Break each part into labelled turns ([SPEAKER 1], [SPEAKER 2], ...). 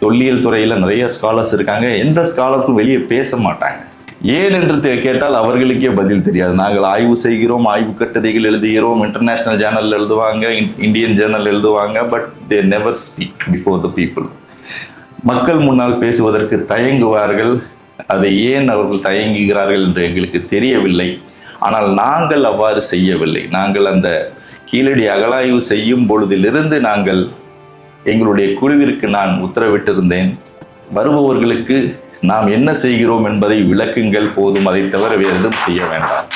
[SPEAKER 1] தொல்லியல் துறையில் நிறைய ஸ்காலர்ஸ் இருக்காங்க. எந்த ஸ்காலர்ஸும் வெளியே பேச மாட்டாங்க. ஏன் என்று கேட்டால் அவர்களுக்கே பதில் தெரியாது. நாங்கள் ஆய்வு செய்கிறோம் ஆய்வு கட்டுரைகள் எழுதுகிறோம் இன்டர்நேஷனல் ஜேர்னல் எழுதுவாங்க இன்- இந்தியன் ஜேர்னல் எழுதுவாங்க but they never speak before the people மக்கள் முன்னால் பேசுவதற்கு தயங்குவார்கள். அதை ஏன் அவர்கள் தயங்குகிறார்கள் என்று எங்களுக்கு தெரியவில்லை. ஆனால் நாங்கள் அவ்வாறு செய்யவில்லை. நாங்கள் அந்த கீழடி அகலாய்வு செய்யும் பொழுதிலிருந்து நாங்கள் எங்களுடைய குழுவிற்கு நான் உத்தரவிட்டிருந்தேன். வருபவர்களுக்கு நாம் என்ன செய்கிறோம் என்பதை விளக்குங்கள் போதும். அதை தவிர வேறு எதுவும் செய்ய வேண்டாம்.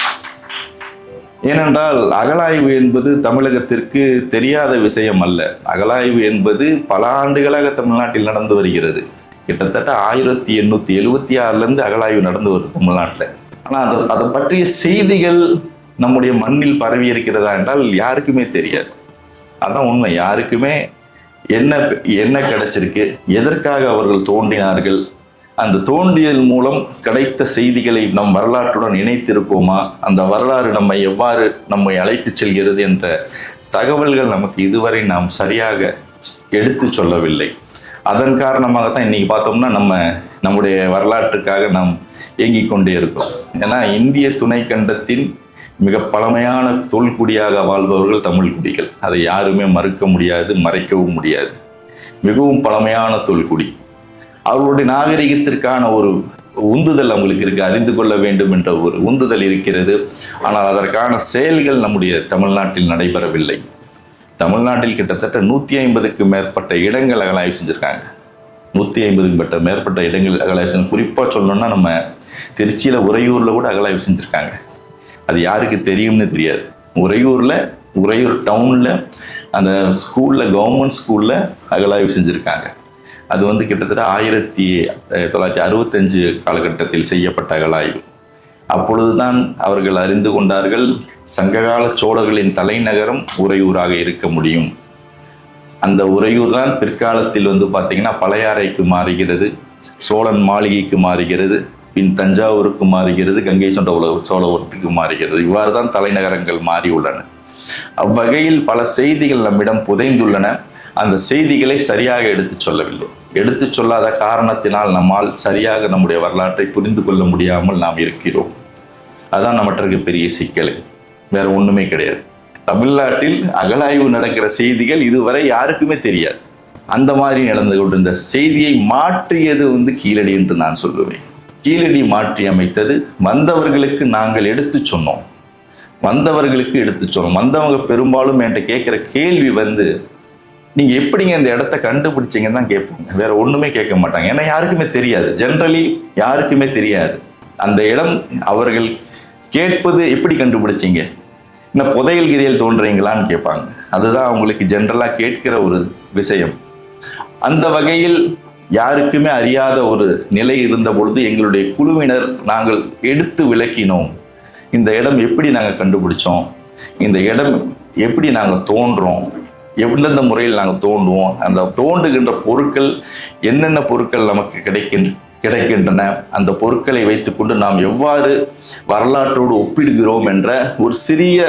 [SPEAKER 1] ஏனென்றால் அகலாய்வு என்பது தமிழகத்திற்கு தெரியாத விஷயம் அல்ல. அகலாய்வு என்பது பல ஆண்டுகளாக தமிழ்நாட்டில் நடந்து வருகிறது. கிட்டத்தட்ட ஆயிரத்தி எண்ணூற்றி எழுபத்தி ஆறுலேருந்து அகழாய்வு நடந்து வருது தமிழ்நாட்டில். ஆனால் அது அதை பற்றிய செய்திகள் நம்முடைய மண்ணில் பரவி இருக்கிறதா என்றால் யாருக்குமே தெரியாது. அதான் உண்மை. யாருக்குமே என்ன என்ன கிடைச்சிருக்கு? எதற்காக அவர்கள் தோன்றினார்கள்? அந்த தோன்றியல் மூலம் கிடைத்த செய்திகளை நம் வரலாற்றுடன் இணைத்திருப்போமா அந்த வரலாறு நம்மை எவ்வாறு நம்மை அழைத்து செல்கிறது என்ற தகவல்கள் நமக்கு இதுவரை நாம் சரியாக எடுத்து சொல்லவில்லை. அதன் காரணமாக தான் இன்றைக்கி பார்த்தோம்னா நம்ம நம்முடைய வரலாற்றுக்காக நாம் இயங்கிக் கொண்டே இருக்கோம். ஏன்னா இந்திய துணைக்கண்டத்தின் மிக பழமையான தொல்குடியாக வாழ்பவர்கள் தமிழ் குடிகள். அதை யாருமே மறுக்க முடியாது மறைக்கவும் முடியாது. மிகவும் பழமையான தொல்குடி அவர்களுடைய நாகரிகத்திற்கான ஒரு உந்துதல் அவங்களுக்கு இருக்குது அறிந்து கொள்ள வேண்டும் என்ற ஒரு உந்துதல் இருக்கிறது. ஆனால் அதற்கான செயல்கள் நம்முடைய தமிழ்நாட்டில் நடைபெறவில்லை. தமிழ்நாட்டில் கிட்டத்தட்ட நூற்றி ஐம்பதுக்கு மேற்பட்ட இடங்கள் அகலாய்வு செஞ்சுருக்காங்க. நூற்றி ஐம்பதுக்கு மேற்பட்ட மேற்பட்ட இடங்கள் அகலாய்வு செஞ்சு குறிப்பாக சொல்லணும்னா நம்ம திருச்சியில் உறையூரில் கூட அகலாய்வு செஞ்சுருக்காங்க. அது யாருக்கு தெரியும்னு தெரியாது. உறையூரில் உறையூர் டவுனில் அந்த ஸ்கூலில் கவர்மெண்ட் ஸ்கூலில் அகலாய்வு செஞ்சுருக்காங்க. அது வந்து கிட்டத்தட்ட ஆயிரத்தி தொள்ளாயிரத்தி அறுபத்தஞ்சு காலகட்டத்தில் செய்யப்பட்ட அகலாய்வு. அப்பொழுதுதான் அவர்கள் அறிந்து கொண்டார்கள் சங்ககால சோழர்களின் தலைநகரம் உறையூராக இருக்க முடியும். அந்த உறையூர் தான் பிற்காலத்தில் வந்து பார்த்தீங்கன்னா பழையாறைக்கு மாறுகிறது சோழன் மாளிகைக்கு மாறுகிறது பின் தஞ்சாவூருக்கு மாறுகிறது கங்கை சொண்ட உலக சோழபுரத்துக்கு மாறுகிறது. இவ்வாறு தான் தலைநகரங்கள் மாறியுள்ளன அவ்வகையில் பல செய்திகள் நம்மிடம் புதைந்துள்ளன. அந்த செய்திகளை சரியாக எடுத்துச் சொல்லவில்லை. எடுத்துச் சொல்லாத காரணத்தினால் நம்மால் சரியாக நம்முடைய வரலாற்றை புரிந்து கொள்ள முடியாமல் நாம் இருக்கிறோம். அதான் நம்மகிட்ட பெரிய சிக்கல். வேற ஒன்றுமே கிடையாது. தமிழ்நாட்டில் அகழாய்வு நடக்கிற செய்திகள் இதுவரை யாருக்குமே தெரியாது. அந்த மாதிரி நடந்து கொண்டிருந்த செய்தியை மாற்றியது வந்து கீழடி என்று நான் சொல்லுவேன். கீழடி மாற்றி அமைத்தது வந்தவர்களுக்கு நாங்கள் எடுத்து சொன்னோம். வந்தவர்களுக்கு எடுத்து சொன்னோம். வந்தவங்க பெரும்பாலும் என்கிட்ட கேட்குற கேள்வி வந்து நீங்கள் எப்படிங்க இந்த இடத்த கண்டுபிடிச்சீங்கன்னு தான் கேட்பாங்க வேற ஒன்றுமே கேட்க மாட்டாங்க. ஏன்னா யாருக்குமே தெரியாது. ஜென்ரலி யாருக்குமே தெரியாது. அந்த இடம் அவர்கள் கேட்பது எப்படி கண்டுபிடிச்சீங்க? என்ன புதையல் கிரியல் தோன்றீங்களான்னு கேட்பாங்க. அதுதான் அவங்களுக்கு ஜென்ரலாக கேட்கிற ஒரு விஷயம். அந்த வகையில் யாருக்குமே அறியாத ஒரு நிலை இருந்த பொழுது எங்களுடைய குழுவினர் நாங்கள் எடுத்து விளக்கினோம். இந்த இடம் எப்படி நாங்கள் கண்டுபிடிச்சோம்? இந்த இடம் எப்படி நாங்கள் தோன்றோம்? எந்தெந்த முறையில் நாங்கள் தோண்டுவோம் அந்த தோண்டுகின்ற பொருட்கள் என்னென்ன பொருட்கள் நமக்கு கிடைக்கின்ற கிடைக்கின்றன? அந்த பொருட்களை வைத்துக்கொண்டு நாம் எவ்வாறு வரலாற்றோடு ஒப்பிடுகிறோம் என்ற ஒரு சிறிய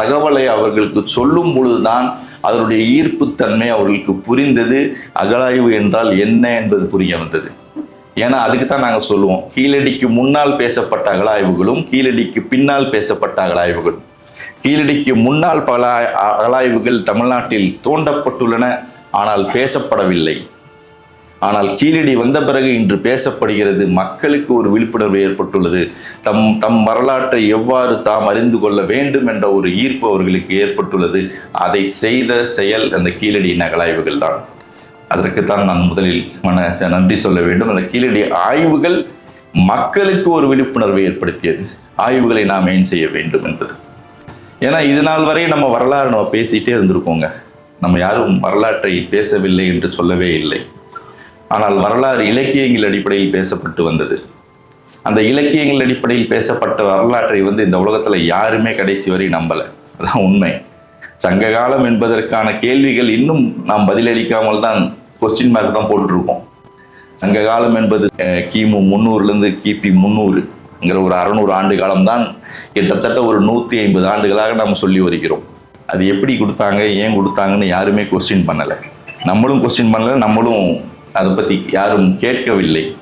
[SPEAKER 1] தகவலை அவர்களுக்கு சொல்லும் பொழுதுதான் அதனுடைய ஈர்ப்புத்தன்மை அவர்களுக்கு புரிந்தது. அகழாய்வு என்றால் என்ன என்பது புரிய வந்தது. ஏன்னா அதுக்கு தான் நாங்கள் சொல்லுவோம். கீழடிக்கு முன்னால் பேசப்பட்ட அகழாய்வுகளும் கீழடிக்கு பின்னால் பேசப்பட்ட அகழாய்வுகளும் கீழடிக்கு முன்னால் பல அகழாய்வுகள் தமிழ்நாட்டில் தோண்டப்பட்டுள்ளன ஆனால் பேசப்படவில்லை. ஆனால் கீழடி வந்த பிறகு இன்று பேசப்படுகிறது மக்களுக்கு ஒரு விழிப்புணர்வு ஏற்பட்டுள்ளது. தம் தம் வரலாற்றை எவ்வாறு தாம் அறிந்து கொள்ள வேண்டும் என்ற ஒரு ஈர்ப்பு அவர்களுக்கு ஏற்பட்டுள்ளது. அதை செய்த செயல் அந்த கீழடி நகலாய்வுகள் தான். அதற்குத்தான் நான் முதலில் மன நன்றி சொல்ல வேண்டும். அந்த கீழடி ஆய்வுகள் மக்களுக்கு ஒரு விழிப்புணர்வை ஏற்படுத்தியது. ஆய்வுகளை நாம் ஏன் செய்ய வேண்டும் என்பது. ஏன்னா இது நாள் வரை நம்ம வரலாறு நம்ம பேசிட்டே இருந்திருக்கோங்க. நம்ம யாரும் வரலாற்றை பேசவில்லை என்று சொல்லவே இல்லை. ஆனால் வரலாறு இலக்கியங்கள் அடிப்படையில் பேசப்பட்டு வந்தது. அந்த இலக்கியங்கள் அடிப்படையில் பேசப்பட்ட வரலாற்றை வந்து இந்த உலகத்தில் யாருமே கடைசி வரை நம்பலை. அதான் உண்மை. சங்க காலம் என்பதற்கான கேள்விகள் இன்னும் நாம் பதிலளிக்காமல் தான் கொஸ்டின் மார்க் தான் போட்டுருக்கோம் சங்க காலம் என்பது கிமு முந்நூறுலேருந்து கிபி முந்நூறுங்கிற ஒரு அறநூறு ஆண்டு காலம் தான் கிட்டத்தட்ட ஒரு நூற்றி ஐம்பது ஆண்டுகளாக நாம் சொல்லி வருகிறோம். அது எப்படி கொடுத்தாங்க ஏன் கொடுத்தாங்கன்னு யாருமே கொஸ்டின் பண்ணலை. நம்மளும் கொஸ்டின் பண்ணலை நம்மளும் அதை பற்றி யாரும் கேட்கவில்லை.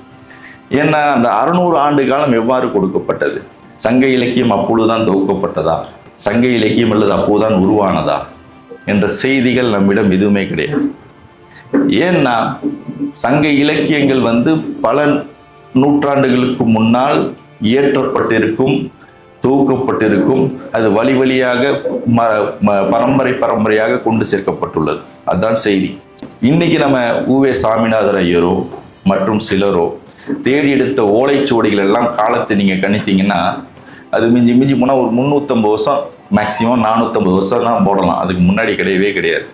[SPEAKER 1] ஏன்னா அந்த அறுநூறு ஆண்டு காலம் எவ்வாறு கொடுக்கப்பட்டது? சங்க இலக்கியம் அப்பொழுதுதான் தொகுக்கப்பட்டதா? சங்க இலக்கியம் அல்லது அப்போதுதான் உருவானதா? என்ற செய்திகள் நம்மிடம் எதுவுமே கிடையாது. ஏன்னா சங்க இலக்கியங்கள் வந்து பல நூற்றாண்டுகளுக்கு முன்னால் இயற்றப்பட்டிருக்கும் தொகுக்கப்பட்டிருக்கும் அது வழி வழியாக ம- பரம்பரை பரம்பரையாக கொண்டு சேர்க்கப்பட்டுள்ளது. அதுதான் செய்தி. இன்னைக்கு நம்ம ஊவே சாமிநாதர் ஐயரோ மற்றும் சிலரோ தேடி எடுத்த ஓலைச்சுவடிகள் எல்லாம் காலத்தை நீங்கள் கணித்தீங்கன்னா அது மிஞ்சி மிஞ்சி போனால் ஒரு முந்நூற்றம்பது வருஷம் மேக்ஸிமம் நானூற்றம்பது வருஷம் தான் போடலாம். அதுக்கு முன்னாடி கிடையவே கிடையாது.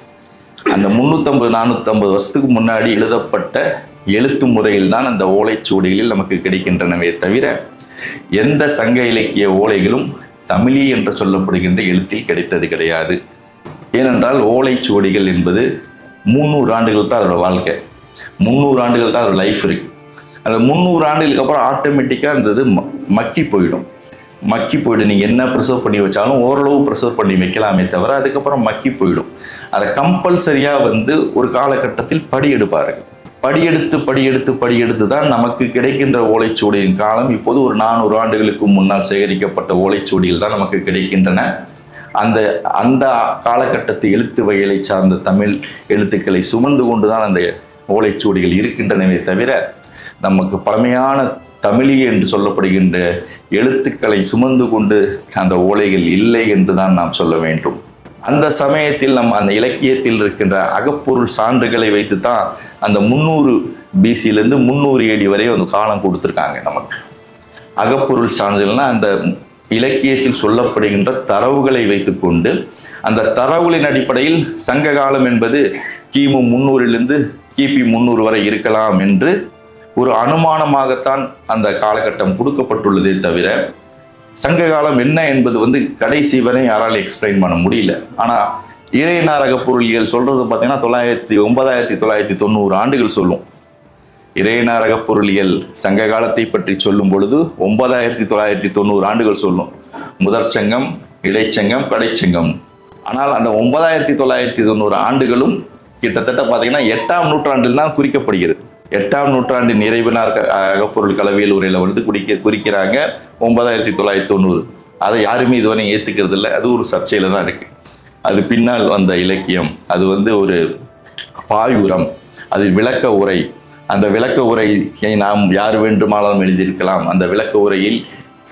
[SPEAKER 1] அந்த முந்நூற்றம்பது நானூற்றம்பது வருஷத்துக்கு முன்னாடி எழுதப்பட்ட எழுத்து முறையில் தான் அந்த ஓலைச்சுவடிகளில் நமக்கு கிடைக்கின்றனவே தவிர எந்த சங்க இலக்கிய ஓலைகளும் தமிழி என்று சொல்லப்படுகின்ற எழுத்தில் கிடைத்தது கிடையாது. ஏனென்றால் ஓலைச்சுவடிகள் என்பது முந்நூறு ஆண்டுகள் தான் அதோட வாழ்க்கை. முந்நூறு ஆண்டுகள் தான் அதோட லைஃப் இருக்கு. அந்த முந்நூறு ஆண்டுகளுக்கு அப்புறம் ஆட்டோமேட்டிக்காக அந்த இது ம- மக்கி போயிடும். மக்கி போயிடும். நீங்கள் என்ன ப்ரிசர்வ் பண்ணி வச்சாலும் ஓரளவு ப்ரிசர்வ் பண்ணி வைக்கலாமே தவிர அதுக்கப்புறம் மக்கி போயிடும். அதை கம்பல்சரியாக வந்து ஒரு காலகட்டத்தில் படி எடுப்பார்கள் படியெடுத்து படியெடுத்து படியெடுத்து தான் நமக்கு கிடைக்கின்ற ஓலைச்சுவடியின் காலம். இப்போது ஒரு நானூறு ஆண்டுகளுக்கு முன்னால் சேகரிக்கப்பட்ட ஓலைச்சுவடிகள் தான் நமக்கு கிடைக்கின்றன. அந்த அந்த காலகட்டத்து எழுத்து வகைகளை சார்ந்த தமிழ் எழுத்துக்களை சுமந்து கொண்டு தான் அந்த ஓலைச்சுவடிகள் இருக்கின்றனவே தவிர நமக்கு பழமையான தமிழி என்று சொல்லப்படுகின்ற எழுத்துக்களை சுமந்து கொண்டு அந்த ஓலைகள் இல்லை என்று தான் நாம் சொல்ல வேண்டும். அந்த சமயத்தில் நம்ம அந்த இலக்கியத்தில் இருக்கின்ற அகப்பொருள் சான்றுகளை வைத்து தான் அந்த முந்நூறு பிசியிலேருந்து முந்நூறு ஏடி வரை அந்த காலம் கொடுத்துருக்காங்க நமக்கு. அகப்பொருள் சான்றுகள்னால் அந்த இலக்கியத்தில் சொல்லப்படுகின்ற தரவுகளை வைத்துக்கொண்டு அந்த தரவுகளின் அடிப்படையில் சங்க காலம் என்பது கிமு முன்னூறிலிருந்து கிபி முன்னூறு வரை இருக்கலாம் என்று ஒரு அனுமானமாகத்தான் அந்த காலகட்டம் கொடுக்கப்பட்டுள்ளதே தவிர சங்க காலம் என்ன என்பது வந்து கடைசி வரை யாரால் எக்ஸ்பிளைன் பண்ண முடியல. ஆனால் இறைநாரக பொருளியல் சொல்றது பார்த்தீங்கன்னா தொள்ளாயிரத்தி ஒன்பதாயிரத்தி தொள்ளாயிரத்தி தொண்ணூறு ஆண்டுகள் சொல்லும். இறைநாரக பொருளியல் சங்க காலத்தை பற்றி சொல்லும் பொழுது ஒன்பதாயிரத்தி தொள்ளாயிரத்தி தொண்ணூறு ஆண்டுகள் சொல்லும். முதற் சங்கம் இடைச்சங்கம் கடைச்சங்கம் ஆனால் அந்த ஒன்பதாயிரத்தி தொள்ளாயிரத்தி தொண்ணூறு ஆண்டுகளும் கிட்டத்தட்ட பார்த்தீங்கன்னா எட்டாம் நூற்றாண்டில் தான் குறிக்கப்படுகிறது. எட்டாம் நூற்றாண்டு நிறைவினார் அகப்பொருள் கலவியல் உரையில வந்து குறிக்க குறிக்கிறாங்க ஒன்பதாயிரத்தி தொள்ளாயிரத்தி தொண்ணூறு. அதை யாருமே இதுவரை ஏற்றுக்கிறது இல்லை அது ஒரு சர்ச்சையில் தான் இருக்கு. அது பின்னால் வந்த இலக்கியம். அது வந்து ஒரு பாயுரம் அது விளக்க உரை. அந்த விளக்க உரையை நாம் யார் வேண்டுமானாலும் எழுதியிருக்கலாம். அந்த விளக்க உரையில்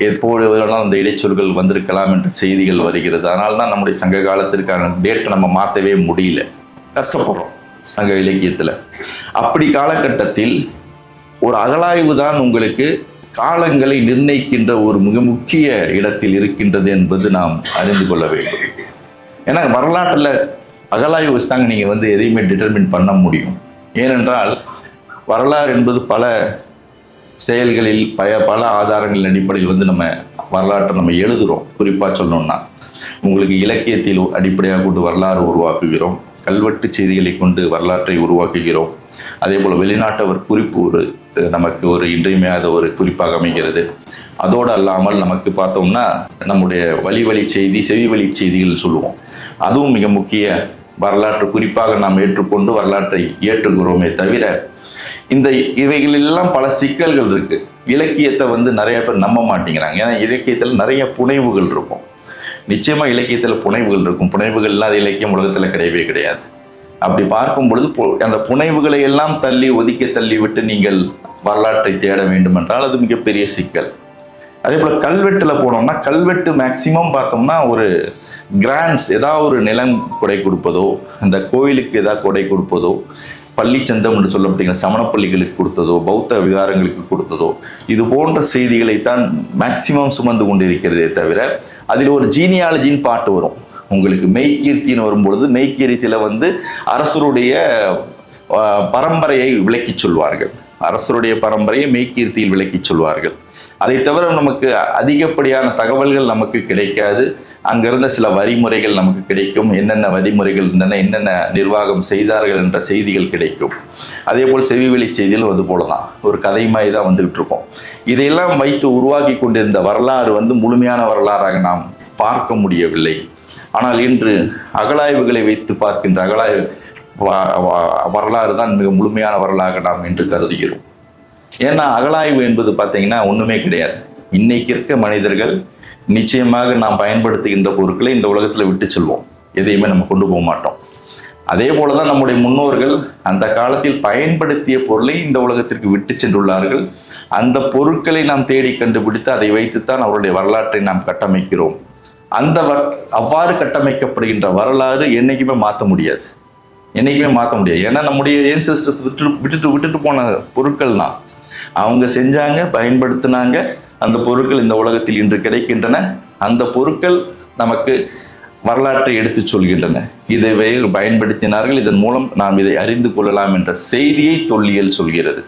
[SPEAKER 1] எப்போது வேணாலும் அந்த இடைச்சொல்கள் வந்திருக்கலாம் என்ற செய்திகள் வருகிறது. அதனால தான் நம்முடைய சங்க காலத்திற்கான டேட்டை நம்ம மாற்றவே முடியல. கஷ்டப்படுறோம் சங்க இலக்கியத்தில். அப்படி காலகட்டத்தில் ஒரு அகலாய்வு தான் உங்களுக்கு காலங்களை நிர்ணயிக்கின்ற ஒரு மிக முக்கிய இடத்தில் இருக்கின்றது என்பது நாம் அறிந்து கொள்ள வேண்டும். ஏன்னா வரலாற்றில் அகலாய்வு வச்சு தாங்க நீங்கள் வந்து எதையுமே டிட்டர்மின் பண்ண முடியும். ஏனென்றால் வரலாறு என்பது பல செயல்களில் பல பல ஆதாரங்களின் அடிப்படையில் வந்து நம்ம வரலாற்றை நம்ம எழுதுகிறோம் குறிப்பாக சொல்லணும்னா உங்களுக்கு இலக்கியத்தில் அடிப்படையாக கொண்டு வரலாறு உருவாக்குகிறோம். கல்வெட்டு செய்திகளை கொண்டு வரலாற்றை உருவாக்குகிறோம். அதே போல் வெளிநாட்டவர் குறிப்பு ஒரு நமக்கு ஒரு இன்றியமையாத ஒரு குறிப்பாக அமைகிறது. அதோடு அல்லாமல் நமக்கு பார்த்தோம்னா நம்முடைய வழி வழி செய்தி செவி வழி செய்திகள் சொல்லுவோம். அதுவும் மிக முக்கிய வரலாற்று குறிப்பாக நாம் ஏற்றுக்கொண்டு வரலாற்றை ஏற்றுகிறோமே தவிர இந்த இவைகளெல்லாம் பல சிக்கல்கள் இருக்கு. இலக்கியத்தை வந்து நிறைய பேர் நம்ப மாட்டேங்கிறாங்க. ஏன்னா இலக்கியத்தில் நிறைய புனைவுகள் இருக்கும். நிச்சயமாக இலக்கியத்தில் புனைவுகள் இருக்கும். புனைவுகள் இல்லாத இலக்கியம் உலகத்தில் கிடையவே கிடையாது. அப்படி பார்க்கும் பொழுது பு- அந்த புனைவுகளை எல்லாம் தள்ளி ஒதுக்கி தள்ளி விட்டு நீங்கள் வரலாற்றை தேட வேண்டும் என்றால் அது மிகப்பெரிய சிக்கல். அதே போல் கல்வெட்டில் போனோம்னா கல்வெட்டு மேக்சிமம் பார்த்தோம்னா ஒரு கிராண்ட்ஸ் ஏதாவது ஒரு நிலம் கொடை கொடுப்பதோ அந்த கோயிலுக்கு ஏதாவது கொடை கொடுப்பதோ பள்ளிச்சந்தம் என்று சொல்லப்படுகிற சமணப்பள்ளிகளுக்கு கொடுத்ததோ பௌத்த விகாரங்களுக்கு கொடுத்ததோ இது போன்ற செய்திகளைத்தான் மேக்சிமம் சுமந்து கொண்டிருக்கிறதே தவிர அதில் ஒரு ஜீனியாலஜின்னு பாட்டு வரும். உங்களுக்கு மெய்கீர்த்தின்னு வரும்பொழுது மெய்கீர்த்தியில் வந்து அரசருடைய பரம்பரையை விளக்கிச் சொல்வார்கள். அரசருடைய பரம்பரையை மெய்கீர்த்தியில் விளக்கிச் சொல்வார்கள். அதை தவிர நமக்கு அதிகப்படியான தகவல்கள் நமக்கு கிடைக்காது. அங்கிருந்த சில வரிமுறைகள் நமக்கு கிடைக்கும். என்னென்ன வரிமுறைகள் இருந்தன என்னென்ன நிர்வாகம் செய்தார்கள் என்ற செய்திகள் கிடைக்கும். அதே போல் செவிவெளி செய்தியில் அது போல தான் ஒரு கதை மாதிரி தான் வந்துகிட்டு இருக்கோம். இதையெல்லாம் வைத்து உருவாக்கி கொண்டிருந்த வரலாறு வந்து முழுமையான வரலாறாக நாம் பார்க்க முடியவில்லை. ஆனால் இன்று அகழாய்வுகளை வைத்து பார்க்கின்ற அகலாய்வு வ- வரலாறு தான் மிக முழுமையான வரலாறாக நாம் என்று கருதுகிறோம். ஏன்னா அகழாய்வு என்பது பார்த்தீங்கன்னா ஒன்றுமே கிடையாது. இன்னைக்கு இருக்க மனிதர்கள் நிச்சயமாக நாம் பயன்படுத்துகின்ற பொருட்களை இந்த உலகத்தில் விட்டு செல்வோம். எதையுமே நம்ம கொண்டு போக மாட்டோம். அதே போல தான் நம்முடைய முன்னோர்கள் அந்த காலத்தில் பயன்படுத்திய பொருளை இந்த உலகத்திற்கு விட்டு சென்றுள்ளார்கள். அந்த பொருட்களை நாம் தேடி கண்டுபிடித்து அதை வைத்துத்தான் அவருடைய வரலாற்றை நாம் கட்டமைக்கிறோம். அந்த வ- அவ்வாறு கட்டமைக்கப்படுகின்ற வரலாறு என்னைக்குமே மாற்ற முடியாது. என்னைக்குமே மாற்ற முடியாது. ஏன்னா நம்முடைய ஏன்சஸ்டர்ஸ் விட்டு விட்டுட்டு விட்டுட்டு போன பொருட்கள் தான் அவங்க செஞ்சாங்க பயன்படுத்தினாங்க அந்த பொருட்கள் இந்த உலகத்தில் இன்று கிடைக்கின்றன. அந்த பொருட்கள் நமக்கு வரலாற்றை எடுத்துச் சொல்கின்றன. இதை பயன்படுத்தினார்கள். இதன் மூலம் நாம் இதை அறிந்து கொள்ளலாம் என்ற செய்தியை தொல்லியல் சொல்கிறது.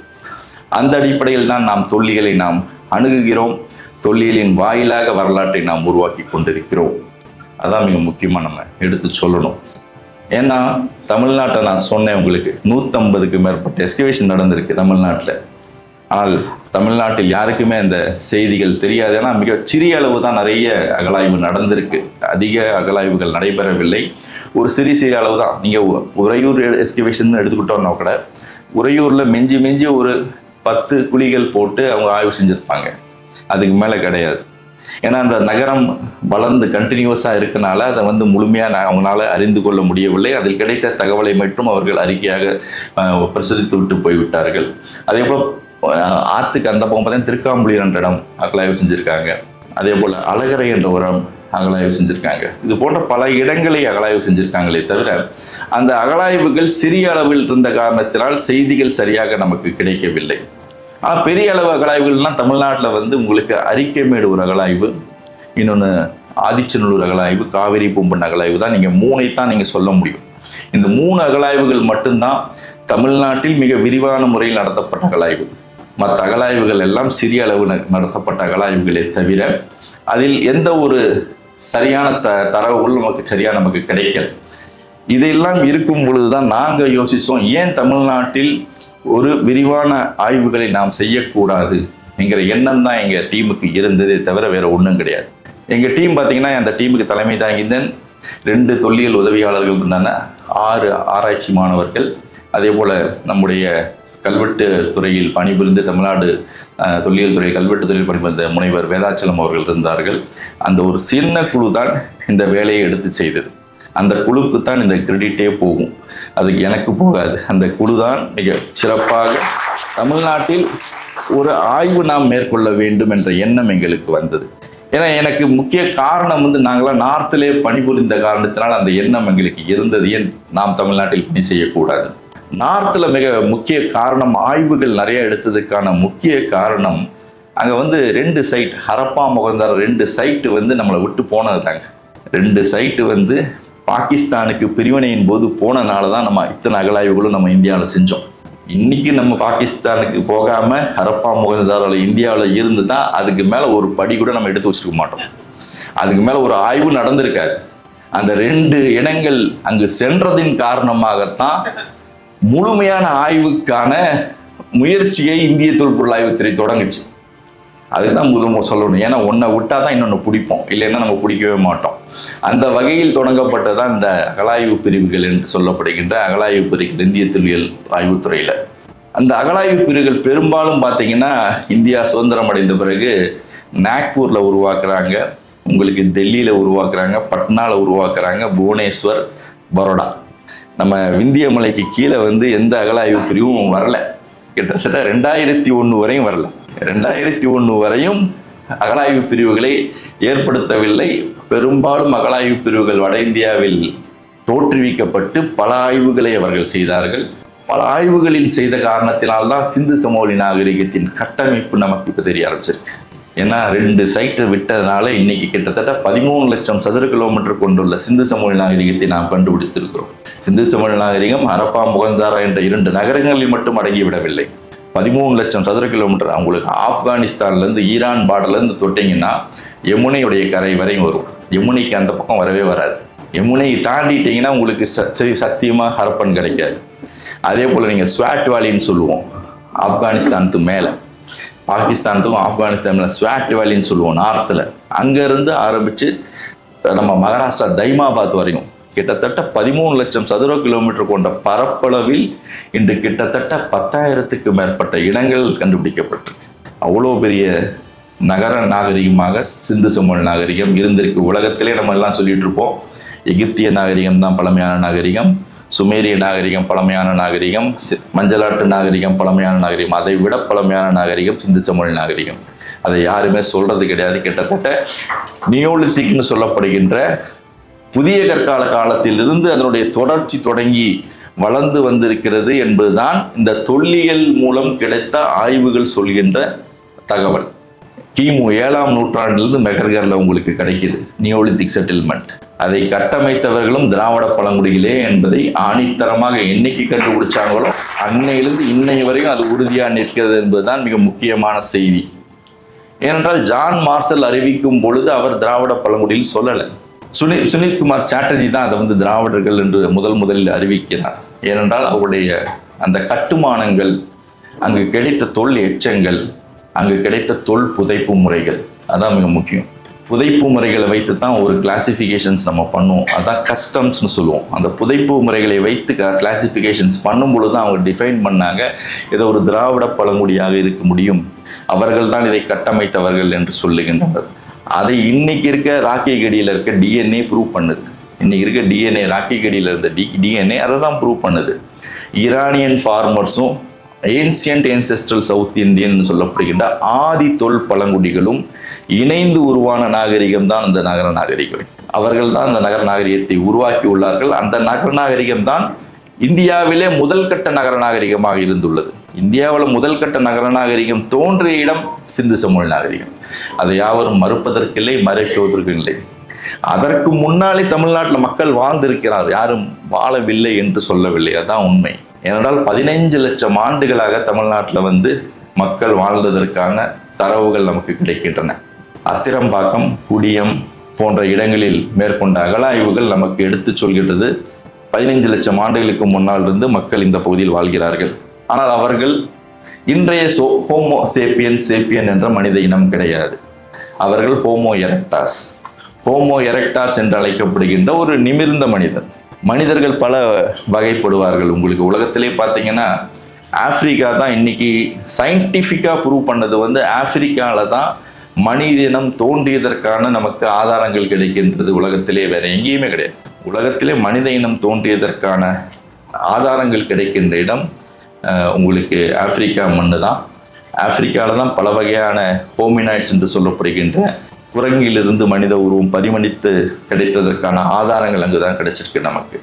[SPEAKER 1] அந்த அடிப்படையில் தான் நாம் தொல்லியலை நாம் அணுகுகிறோம். தொல்லியலின் வாயிலாக வரலாற்றை நாம் உருவாக்கி கொண்டிருக்கிறோம். அதான் மிக முக்கியமாக நம்ம எடுத்து சொல்லணும். ஏன்னா தமிழ்நாட்டை நான் சொன்னேன் உங்களுக்கு. நூற்றம்பதுக்கு மேற்பட்ட எஸ்கவேஷன் நடந்திருக்கு தமிழ்நாட்டில். ஆனால் தமிழ்நாட்டில் யாருக்குமே அந்த செய்திகள் தெரியாது. ஏன்னா மிக சிறிய அளவு தான் நிறைய அகலாய்வு நடந்திருக்கு. அதிக அகலாய்வுகள் நடைபெறவில்லை. ஒரு சிறிய சிறிய அளவு தான். நீங்கள் உறையூர் எஸ்கிவேஷன் எடுத்துக்கிட்டோம்னா கூட உறையூரில் மிஞ்சி மிஞ்சி ஒரு பத்து குழிகள் போட்டு அவங்க ஆய்வு செஞ்சுருப்பாங்க. அதுக்கு மேலே கிடையாது. ஏன்னா அந்த நகரம் வளர்ந்து கண்டினியூஸாக இருக்கனால அதை வந்து முழுமையாக அவங்களால அறிந்து கொள்ள முடியவில்லை. அதில் கிடைத்த தகவலை மட்டும் அவர்கள் அறிக்கையாக பிரசுரித்து விட்டு போய்விட்டார்கள். அதே போல் ஆற்றுக்கு அந்த பக்கம் பார்த்தீங்கன்னா திருக்காம்புலியர் என்ற இடம் அகலாய்வு செஞ்சுருக்காங்க. அதே போல் அழகரை என்ற ஒரு அகலாய்வு செஞ்சுருக்காங்க. இது போன்ற பல இடங்களை அகலாய்வு செஞ்சுருக்காங்களே தவிர அந்த அகலாய்வுகள் சிறிய அளவில் இருந்த காரணத்தினால் செய்திகள் சரியாக நமக்கு கிடைக்கவில்லை. ஆனால் பெரிய அளவு அகலாய்வுகள்லாம் தமிழ்நாட்டில் வந்து உங்களுக்கு அறிக்கைமேடு ஒரு அகலாய்வு இன்னொன்று ஆதிச்சநல்லூர் அகலாய்வு காவிரி பூம்பன் அகலாய்வு தான் நீங்கள் மூணை தான் நீங்கள் சொல்ல முடியும். இந்த மூணு அகலாய்வுகள் மட்டும்தான் தமிழ்நாட்டில் மிக விரிவான முறையில் நடத்தப்பட்ட அகலாய்வு மற்ற அகலாய்வுகள் எல்லாம் சிறிய அளவு நடத்தப்பட்ட அகலாய்வுகளே தவிர அதில் எந்த ஒரு சரியான த தரவுகள் நமக்கு சரியாக நமக்கு கிடைக்கல. இதெல்லாம் இருக்கும் பொழுது தான் நாங்கள் யோசித்தோம் ஏன் தமிழ்நாட்டில் ஒரு விரிவான ஆய்வுகளை நாம் செய்யக்கூடாது என்கிற எண்ணம் தான் எங்கள் டீமுக்கு இருந்ததே தவிர வேறு ஒன்றும் கிடையாது. எங்கள் டீம் பார்த்தீங்கன்னா அந்த டீமுக்கு தலைமை தாங்கிந்தன் ரெண்டு தொல்லியல் உதவியாளர்கள் இருந்தாங்க ஆறு ஆராய்ச்சி மாணவர்கள் அதே போல் நம்முடைய கல்வெட்டு துறையில் பணிபுரிந்து தமிழ்நாடு தொல்லியல் துறை கல்வெட்டு துறையில் பணிபுரிந்த முனைவர் வேதாச்சலம் அவர்கள் இருந்தார்கள். அந்த ஒரு சின்ன குழு தான் இந்த வேலையை எடுத்து செய்தது. அந்த குழுக்கு தான் இந்த கிரெடிட்டே போகும். அது எனக்கு போகாது. அந்த குழு தான் மிக சிறப்பாக தமிழ்நாட்டில் ஒரு ஆய்வு நாம் மேற்கொள்ள வேண்டும் என்ற எண்ணம் எங்களுக்கு வந்தது. ஏன்னா எனக்கு முக்கிய காரணம் வந்து நாங்களாம் நார்த்திலே பணிபுரிந்த காரணத்தினால் அந்த எண்ணம் எங்களுக்கு இருந்தது. ஏன் நாம் தமிழ்நாட்டில் பணி செய்யக்கூடாது? நார்த்தில் மிக முக்கிய காரணம் ஆய்வுகள் நிறைய எடுத்ததுக்கான முக்கிய காரணம் அங்கே வந்து ரெண்டு சைட் ஹரப்பா முகந்தார் ரெண்டு சைட்டு வந்து நம்மளை விட்டு போனது தாங்க ரெண்டு சைட்டு வந்து பாகிஸ்தானுக்கு பிரிவினையின் போது போனனால தான் நம்ம இத்தனை அகலாய்வுகளும் நம்ம இந்தியாவில் செஞ்சோம். இன்னைக்கு நம்ம பாகிஸ்தானுக்கு போகாம ஹரப்பா முகந்தாரில் இந்தியாவில் இருந்து தான் அதுக்கு மேலே ஒரு படி கூட நம்ம எடுத்து வச்சிருக்க மாட்டோம். அதுக்கு மேலே ஒரு ஆய்வு நடந்திருக்காது. அந்த ரெண்டு இடங்கள் அங்கு சென்றதின் காரணமாகத்தான் முழுமையான ஆய்வுக்கான முயற்சியை இந்திய தொல்பொருள் ஆய்வுத்துறை தொடங்குச்சு. அதுதான் முதல் சொல்லணும். ஏன்னா ஒன்றை விட்டா தான் இன்னொன்று பிடிப்போம். இல்லைன்னா நம்ம பிடிக்கவே மாட்டோம். அந்த வகையில் தொடங்கப்பட்டதான் இந்த அகலாய்வு பிரிவுகள் என்று சொல்லப்படுகின்ற அகலாய்வு பிரிவுகள் இந்திய தொல்லியல் ஆய்வுத்துறையில். அந்த அகலாய்வு பிரிவுகள் பெரும்பாலும் பார்த்தீங்கன்னா இந்தியா சுதந்திரம் அடைந்த பிறகு நாக்பூரில் உருவாக்குறாங்க. உங்களுக்கு டெல்லியில் உருவாக்குறாங்க பட்னாவில் உருவாக்குறாங்க புவனேஸ்வர் பரோடா. நம்ம விந்திய மலைக்கு கீழே வந்து எந்த அகலாய்வு பிரிவும் வரல. கிட்டத்தட்ட ரெண்டாயிரத்தி ஒன்று வரையும் வரல. ரெண்டாயிரத்தி ஒன்று வரையும் அகலாய்வு பிரிவுகளை ஏற்படுத்தவில்லை. பெரும்பாலும் அகலாய்வு பிரிவுகள் வட இந்தியாவில் தோற்றுவிக்கப்பட்டு பல ஆய்வுகளை அவர்கள் செய்தார்கள். பல ஆய்வுகளில் செய்த காரணத்தினால்தான் சிந்து சமவெளி நாகரிகத்தின் கட்டமைப்பு நமக்கு இப்போ தெரிய ஆரம்பிச்சிருக்கு. ஏன்னா ரெண்டு சைட்டை விட்டதுனால இன்னைக்கு கிட்டத்தட்ட பதிமூணு லட்சம் சதுர கிலோமீட்டர் கொண்டுள்ள சிந்து சமவெளி நாகரிகத்தை நாம் கண்டுபிடித்திருக்கிறோம். சிந்து சமவெளி நாகரிகம் ஹரப்பா முகந்தாரா என்ற இரண்டு நகரங்களில் மட்டும் அடங்கிவிடவில்லை. பதிமூணு லட்சம் சதுர கிலோமீட்டர் அவங்களுக்கு ஆப்கானிஸ்தான்லேருந்து ஈரான் பாடலேருந்து தொட்டிங்கன்னா யமுனையுடைய கரை வரையும் வரும். யமுனைக்கு அந்த பக்கம் வரவே வராது. யமுனையை தாண்டிட்டீங்கன்னா உங்களுக்கு ச சரி சத்தியமாக ஹரப்பன் கிடைக்காது. அதே போல் நீங்கள் ஸ்வாட் வேலின்னு சொல்லுவோம். ஆப்கானிஸ்தானுக்கு மேலே. பாகிஸ்தானுக்கும் ஆப்கானிஸ்தானில் ஸ்வாட் வேலின்னு சொல்லுவோம் நார்த்தில். அங்கேருந்து ஆரம்பித்து நம்ம மகாராஷ்டிரா தைமாபாத் வரையும். கிட்டத்தட்ட பதிமூணு லட்சம் சதுர கிலோமீட்டர் கொண்ட பரப்பளவில் இன்று கிட்டத்தட்ட பத்தாயிரத்துக்கு மேற்பட்ட இடங்கள் கண்டுபிடிக்கப்பட்டிருக்கு. அவ்வளோ பெரிய நகர நாகரிகமாக சிந்து சமவெளி நாகரிகம் இருந்திருக்கு. உலகத்திலே நம்ம எல்லாம் சொல்லிட்டு இருப்போம் எகிப்திய நாகரிகம் தான் பழமையான நாகரிகம். சுமேரிய நாகரிகம் பழமையான நாகரிகம் சி- மஞ்சளாட்டு நாகரிகம் பழமையான நாகரிகம் அதை விட பழமையான நாகரிகம் சிந்து நாகரிகம். அதை யாருமே சொல்றது கிடையாது. கிட்டத்தட்ட நியோலித்திக்னு சொல்லப்படுகின்ற புதிய கற்கால காலத்திலிருந்து அதனுடைய தொடர்ச்சி தொடங்கி வளர்ந்து வந்திருக்கிறது என்பதுதான் இந்த தொல்லியல் மூலம் கிடைத்த ஆய்வுகள் சொல்கின்ற தகவல். கிமு ஏழாம் நூற்றாண்டிலிருந்து மெகர்கரில் உங்களுக்கு கிடைக்கிது நியோலித்திக் செட்டில்மெண்ட். அதை கட்டமைத்தவர்களும் திராவிட பழங்குடிகளே என்பதை ஆணித்தரமாக என்னைக்கு கண்டுபிடிச்சாங்களோ அன்னையிலிருந்து இன்னை வரையும் அது உறுதியாக நிற்கிறது என்பதுதான் மிக முக்கியமான செய்தி. ஏனென்றால் ஜான் மார்சல் அறிவிக்கும் பொழுது அவர் திராவிட பழங்குடியில் சொல்லலை. சுனி சுனித்குமார் சாட்டர்ஜி தான் அதை வந்து திராவிடர்கள் என்று முதல் முதலில் அறிவிக்கிறார். ஏனென்றால் அவருடைய அந்த கட்டுமானங்கள் அங்கு கிடைத்த தொல் எச்சங்கள் அங்கு கிடைத்த தொல் புதைப்பு முறைகள் அதான் மிக முக்கியம். புதைப்பு முறைகளை வைத்து தான் ஒரு கிளாசிஃபிகேஷன்ஸ் நம்ம பண்ணுவோம். அதான் கஸ்டம்ஸ்னு சொல்லுவோம். அந்த புதைப்பு முறைகளை வைத்து கிளாசிஃபிகேஷன்ஸ் பண்ணும் பொழுது தான் அவங்க டிஃபைன் பண்ணாங்க. ஏதோ ஒரு திராவிட பழங்குடியாக இருக்க முடியும். அவர்கள் தான் இதை கட்டமைத்தவர்கள் என்று சொல்லுகின்றனர். அதை இன்னைக்கு இருக்க ராக்கி கடியில் இருக்க டிஎன்ஏ ப்ரூவ் பண்ணுது. இன்னைக்கு இருக்க டிஎன்ஏ ராக்கி கடியில் இருந்த டி டிஎன்ஏ அதை தான் ப்ரூவ் பண்ணுது. ஈரானியன் ஃபார்மர்ஸும் ஏன்சியன்ட் ஏன்செஸ்ட்ரல் சவுத் இந்தியன் சொல்லப்படுகின்ற ஆதி தொல் பழங்குடிகளும் இணைந்து உருவான நாகரிகம் தான் அந்த நகர நாகரிகம். அவர்கள் தான் அந்த நகர நாகரிகத்தை உருவாக்கி உள்ளார்கள். அந்த நகர நாகரிகம் தான் இந்தியாவிலே முதல் கட்ட நகர நாகரிகமாக இருந்துள்ளது. இந்தியாவில் முதல் கட்ட நகர நாகரிகம் தோன்றிய இடம் சிந்து சமூக நாகரிகம். அதை யாவரும் மறுப்பதற்கில்லை மறைக்குவதற்கும் அதற்கு முன்னாலே தமிழ்நாட்டில் மக்கள் வாழ்ந்திருக்கிறார் யாரும் வாழவில்லை என்று சொல்லவில்லை. அதான் உண்மை. ஏனென்றால் பதினைஞ்சு லட்சம் ஆண்டுகளாக தமிழ்நாட்டில் வந்து மக்கள் வாழ்ந்ததற்கான தரவுகள் நமக்கு கிடைக்கின்றன. அத்திரம்பாக்கம் குடியம் போன்ற இடங்களில் மேற்கொண்ட அகலாய்வுகள் நமக்கு எடுத்துச் சொல்கின்றது. பதினைஞ்சு லட்சம் ஆண்டுகளுக்கு முன்னால் இருந்து மக்கள் இந்த பகுதியில் வாழ்கிறார்கள். ஆனால் அவர்கள் இன்றைய சோ ஹோமோ சேப்பியன் சேப்பியன் என்ற மனித இனம் கிடையாது. அவர்கள் ஹோமோ எரக்டாஸ். ஹோமோ எரக்டாஸ் என்று அழைக்கப்படுகின்ற ஒரு நிமிர்ந்த மனிதன். மனிதர்கள் பல வகைப்படுவார்கள். உங்களுக்கு உலகத்திலே பார்த்தீங்கன்னா ஆப்பிரிக்கா தான் இன்னைக்கு சயின்டிஃபிக்காக ப்ரூவ் பண்ணது வந்து ஆப்பிரிக்காவில் தான் மனித இனம் தோன்றியதற்கான நமக்கு ஆதாரங்கள் கிடைக்கின்றது உலகத்திலே. வேற எங்கேயுமே கிடையாது. உலகத்திலே மனித இனம் தோன்றியதற்கான ஆதாரங்கள் கிடைக்கின்ற இடம் உங்களுக்கு ஆப்பிரிக்கா மண்ணு தான் ஆப்பிரிக்காவில் தான் பல வகையான ஹோமினாய்ட்ஸ் என்று சொல்லப்படுகின்ற குரங்கிலிருந்து மனித உருவம் பரிமணித்து கிடைத்ததற்கான ஆதாரங்கள் அங்கே தான் கிடைச்சிருக்கு நமக்கு.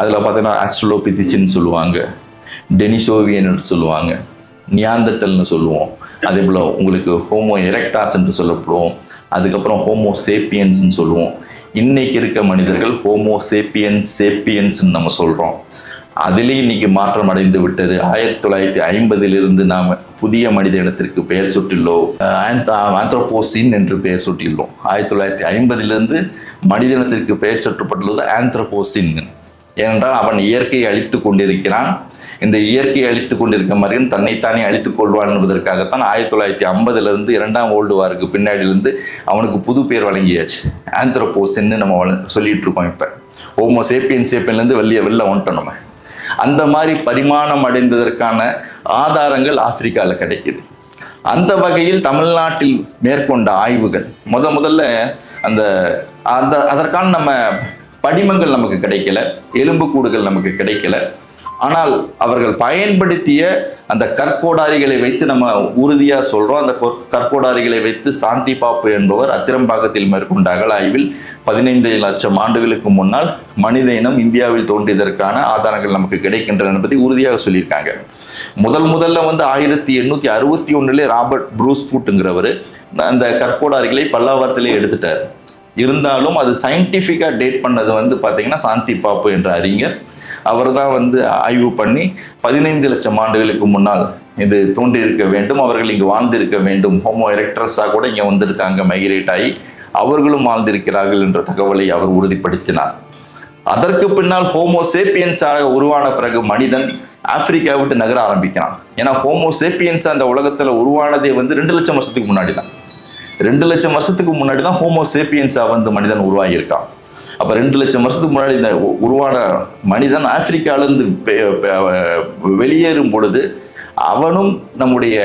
[SPEAKER 1] அதில் பார்த்தீங்கன்னா ஆஸ்ட்ரோலோபிதிசின்னு சொல்லுவாங்க டெனிசோவியன் சொல்லுவாங்க நியாந்தத்தல்னு சொல்லுவோம். அதே போல் உங்களுக்கு ஹோமோ எரெக்டாஸ் என்று சொல்லப்படுவோம். அதுக்கப்புறம் ஹோமோ சேப்பியன்ஸ்னு சொல்லுவோம். இன்னைக்கு இருக்க மனிதர்கள் ஹோமோ சேப்பியன் சேப்பியன்ஸ்ன்னு நம்ம சொல்கிறோம் அதிலே இன்னைக்கு மாற்றம் அடைந்து விட்டது. ஆயிரத்தி தொள்ளாயிரத்தி ஐம்பதிலிருந்து நாம் புதிய மனித இனத்திற்கு பெயர் சுட்டியுள்ளோம். ஆந்த்ரோபோசின் என்று பெயர் சுட்டியுள்ளோம். ஆயிரத்தி தொள்ளாயிரத்தி ஐம்பதிலிருந்து மனித இனத்திற்கு பெயர் சுட்டப்பட்டுள்ளது ஆந்த்ரோபோசின். ஏனென்றால் அவன் இயற்கையை அழித்து கொண்டிருக்கிறான். இந்த இயற்கையை அழித்து கொண்டிருக்க மாதிரியும் தன்னைத்தானே அழித்துக் கொள்வான் என்பதற்காகத்தான் ஆயிரத்தி தொள்ளாயிரத்தி ஐம்பதுலேருந்து இரண்டாம் ஓல்டு வாருக்கு பின்னாடியிலிருந்து அவனுக்கு புது பேர் வழங்கியாச்சு. ஆந்த்ரோபோசின்னு நம்ம வள- சொல்லிட்டு இருக்கோம் இப்போ. ஹோமோ சேப்பியன் சேப்பியன்லேருந்து வெளியே வெளில வந்துட்டோம் நம்ம. அந்த மாதிரி பரிமாணம் அடைந்ததற்கான ஆதாரங்கள் ஆப்பிரிக்காவில் கிடைக்குது. அந்த வகையில் தமிழ்நாட்டில் மேற்கொண்ட ஆய்வுகள் முத முதல்ல அந்த அந்த அதற்கான நம்ம படிமங்கள் நமக்கு கிடைக்கல எலும்புக்கூடுகள் நமக்கு கிடைக்கல. ஆனால் அவர்கள் பயன்படுத்திய அந்த கற்கோடாரிகளை வைத்து நம்ம உறுதியாக சொல்கிறோம் அந்த கற்கோடாரிகளை வைத்து சாந்தி பாப்பு என்பவர் அத்திரம்பாக்கத்தில் மேற்கொண்ட அகலாய்வில் பதினைந்து லட்சம் ஆண்டுகளுக்கு முன்னால் மனித இனம் இந்தியாவில் தோன்றியதற்கான ஆதாரங்கள் நமக்கு கிடைக்கின்றன என்பதை உறுதியாக சொல்லியிருக்காங்க. முதல் முதல்ல வந்து ஆயிரத்தி எண்ணூற்றி அறுபத்தி ஒன்றுலேயே ராபர்ட் ப்ரூஸ் ஃபுட்டுங்கிறவர் அந்த கற்கோடாரிகளை பல்லாவரத்திலே எடுத்துட்டார். இருந்தாலும் அது சயின்டிஃபிக்காக டேட் பண்ணது வந்து பார்த்தீங்கன்னா சாந்தி பாப்பு என்ற அறிஞர். அவர் தான் வந்து ஆய்வு பண்ணி பதினைந்து லட்சம் ஆண்டுகளுக்கு முன்னால் இது தோன்றியிருக்க வேண்டும். அவர்கள் இங்கு வாழ்ந்திருக்க வேண்டும். ஹோமோ எலக்ட்ரஸாக கூட இங்கே வந்திருக்காங்க. மைக்ரேட் ஆகி அவர்களும் வாழ்ந்திருக்கிறார்கள் என்ற தகவலை அவர் உறுதிப்படுத்தினார். அதற்கு பின்னால் ஹோமோ சேப்பியன்ஸாக உருவான பிறகு மனிதன் ஆப்பிரிக்கா விட்டு நகர ஆரம்பிக்கிறான். ஏன்னா ஹோமோ சேப்பியன்ஸ் அந்த உலகத்தில் உருவானதே வந்து ரெண்டு லட்சம் வருஷத்துக்கு முன்னாடி தான் ரெண்டு லட்சம் வருஷத்துக்கு முன்னாடி தான் ஹோமோ சேப்பியன்ஸாக வந்து மனிதன் உருவாகியிருக்கான். அப்போ ரெண்டு லட்சம் வருஷத்துக்கு முன்னாடி இந்த உருவான மனிதன் ஆப்பிரிக்காவிலேருந்து வெளியேறும் பொழுது அவனும் நம்முடைய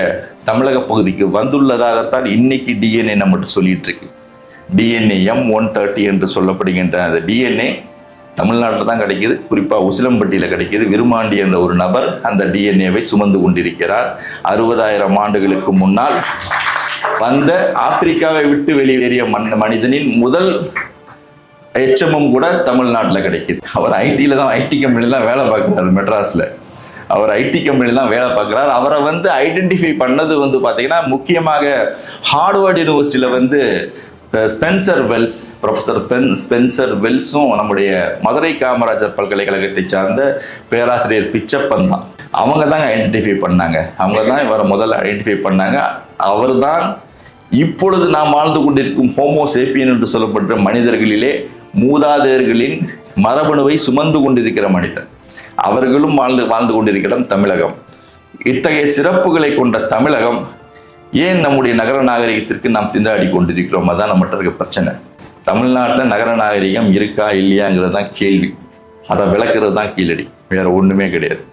[SPEAKER 1] தமிழக பகுதிக்கு வந்துள்ளதாகத்தான் இன்னைக்கு டிஎன்ஏ நம்மகிட்ட சொல்லிட்டு இருக்கு டிஎன்ஏ எம் ஒன் தேர்ட்டி என்று சொல்லப்படுகின்ற அந்த டிஎன்ஏ தமிழ்நாட்டில் தான் கிடைக்கிது. குறிப்பாக உசிலம்பட்டியில் கிடைக்கிது. விருமாண்டி என்ற ஒரு நபர் அந்த டிஎன்ஏவை சுமந்து கொண்டிருக்கிறார். அறுபதாயிரம் ஆண்டுகளுக்கு முன்னால் வந்த ஆப்பிரிக்காவை விட்டு வெளியேறிய மன் மனிதனின் முதல் எச்சமும் கூட தமிழ்நாட்டில் கிடைக்குது. அவர் ஐடியில் தான் ஐடி கம்பெனியில் தான் வேலை பார்க்குறாரு மெட்ராஸில். அவர் ஐடி கம்பெனியில் தான் வேலை பார்க்குறாரு. அவரை வந்து ஐடென்டிஃபை பண்ணது வந்து பார்த்தீங்கன்னா முக்கியமாக ஹார்வர்ட் யூனிவர்சிட்டியில் வந்து Spencer Wells professor Ben Spencer வெல்ஸும் நம்முடைய மதுரை காமராஜர் பல்கலைக்கழகத்தை சார்ந்த பேராசிரியர் பிச்சப்பன் தான். அவங்க தாங்க ஐடென்டிஃபை பண்ணாங்க. அவங்க தான் இவரை முதல்ல ஐடென்டிஃபை பண்ணாங்க. அவர் தான் இப்பொழுது நாம் வாழ்ந்து கொண்டிருக்கும் ஹோமோ சேப்பியன் என்று சொல்லப்பட்ட மனிதர்களிலே மூதாதையர்களின் மரபணுவை சுமந்து கொண்டிருக்கிற மனிதன். அவர்களும் வாழ்ந்து வாழ்ந்து கொண்டிருக்கிற தமிழகம். இத்தகைய சிறப்புகளை கொண்ட தமிழகம் ஏன் நம்முடைய நகர நாகரிகத்திற்கு நாம் திண்டாடி கொண்டிருக்கிறோம்? அதான் நம்மகிட்ட இருக்க பிரச்சனை. தமிழ்நாட்டில் நகர நாகரிகம் இருக்கா இல்லையாங்கிறது தான் கேள்வி. அதை விளக்குறது தான் கீழடி. வேற ஒன்றுமே கிடையாது.